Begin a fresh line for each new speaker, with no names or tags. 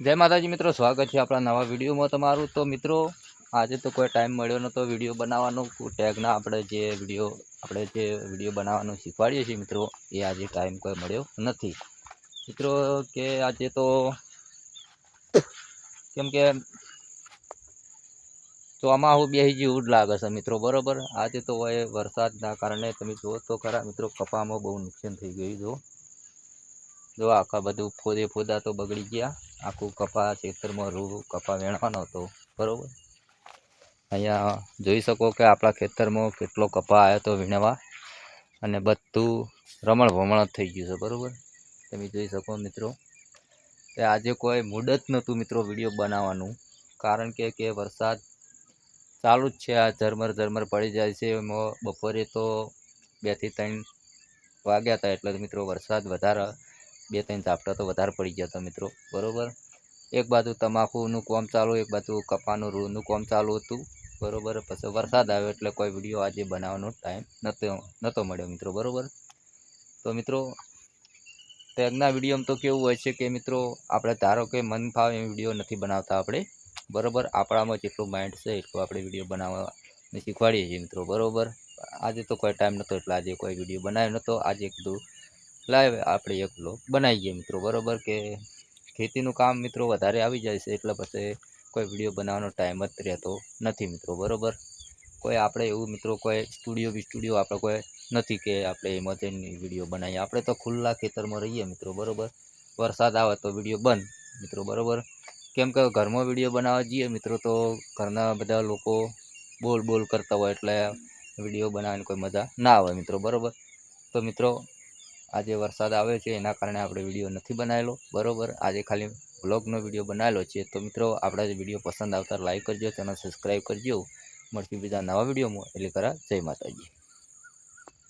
જય માતાજી મિત્રો, સ્વાગત છે આપણા નવા વિડીયોમાં તમારું. તો મિત્રો, આજે તો કોઈ ટાઈમ મળ્યો નહોતો વીડિયો બનાવવાનો. ટેગના આપણે જે વીડિયો, આપણે જે વીડિયો બનાવવાનું શીખવાડીએ છીએ મિત્રો, એ આજે ટાઈમ કોઈ મળ્યો નથી. મિત્રો, કે આજે તો, કેમ કે ચોમાસું બેસી જેવું જ લાગે છે મિત્રો, બરોબર? આજે તો હોય વરસાદના કારણે, તમે જુઓ તો ખરા મિત્રો, કપામાં બહુ નુકસાન થઈ ગયું જો જો આખા બધું ફોદે ફોદા તો બગડી ગયા. આખું કપા ખેતરમાં રૂ કપા વેણવાનો હતો. બરોબર? અહીંયા જોઈ શકો કે આપણા ખેતરમાં કેટલો કપા આવ્યો હતો વીણવા. અને બધું રમણ ભમણ થઈ ગયું છે, બરાબર? તમે જોઈ શકો મિત્રો કે આજે કોઈ મૂડ નહોતું મિત્રો વીડિયો બનાવવાનું. કારણ કે કે વરસાદ ચાલુ જ છે, આ ઝરમર ઝરમર પડી જાય છે. બપોરે તો બેથી ત્રણ વાગ્યા હતા એટલે મિત્રો વરસાદ વધારે બે ત્રણ ઝાપટા તો વધારે પડી હતા મિત્રો, બરોબર? એક બાજુ તમાકુનું કોમ ચાલુ, એક બાજુ કપાનું રૂનું કોમ ચાલુ હતું, બરોબર? પછી વરસાદ આવ્યો એટલે કોઈ વીડિયો આજે બનાવવાનો ટાઈમ નહોતો નહોતો મળ્યો મિત્રો, બરોબર? તો મિત્રો ટેગના વિડીયોમાં તો કેવું હોય છે કે મિત્રો, આપણે ધારો કે મન ફાવે એ વીડિયો નથી બનાવતા આપણે, બરોબર? આપણામાં જેટલું માઇન્ડ છે એટલું આપણે વીડિયો બનાવવા શીખવાડીએ છીએ મિત્રો, બરોબર? આજે તો કોઈ ટાઈમ નહોતો એટલે આજે કોઈ વીડિયો બનાવ્યો નહોતો આજે કીધું લાઈવ આપણે એક બ્લોગ બનાવીએ મિત્રો, બરોબર કે ખેતીનું કામ મિત્રો વધારે આવી જાય છે, એટલે પછી કોઈ વીડિયો બનાવવાનો ટાઈમ જ રહેતો નથી મિત્રો, બરોબર? કોઈ આપણે એવું મિત્રો, કોઈ સ્ટુડિયો બી સ્ટુડિયો આપણે કોઈ નથી કે આપણે એમાં જઈને વીડિયો બનાવીએ. આપણે તો ખુલ્લા ખેતરમાં રહીએ મિત્રો, બરોબર? વરસાદ આવે તો વીડિયો બંધ મિત્રો, બરોબર? કેમ કે ઘરમાં વીડિયો બનાવવા જઈએ મિત્રો, તો ઘરના બધા લોકો બોલ બોલ કરતા હોય એટલે વીડિયો બનાવવાની કોઈ મજા ના આવે મિત્રો, બરોબર? તો મિત્રો આજે વરસાદ આવે છે, એના કારણે આપણે વીડિયો નથી બનાવેલો. બરોબર? આજે ખાલી બ્લોગનો વીડિયો બનાવેલો છે. તો મિત્રો, આપણા જે વીડિયો પસંદ આવતા લાઈક કરજો, ચેનલ સબસ્ક્રાઈબ કરજો. મળતી બીજા નવા વિડીયોમાં. એટલે કરા, જય માતાજી.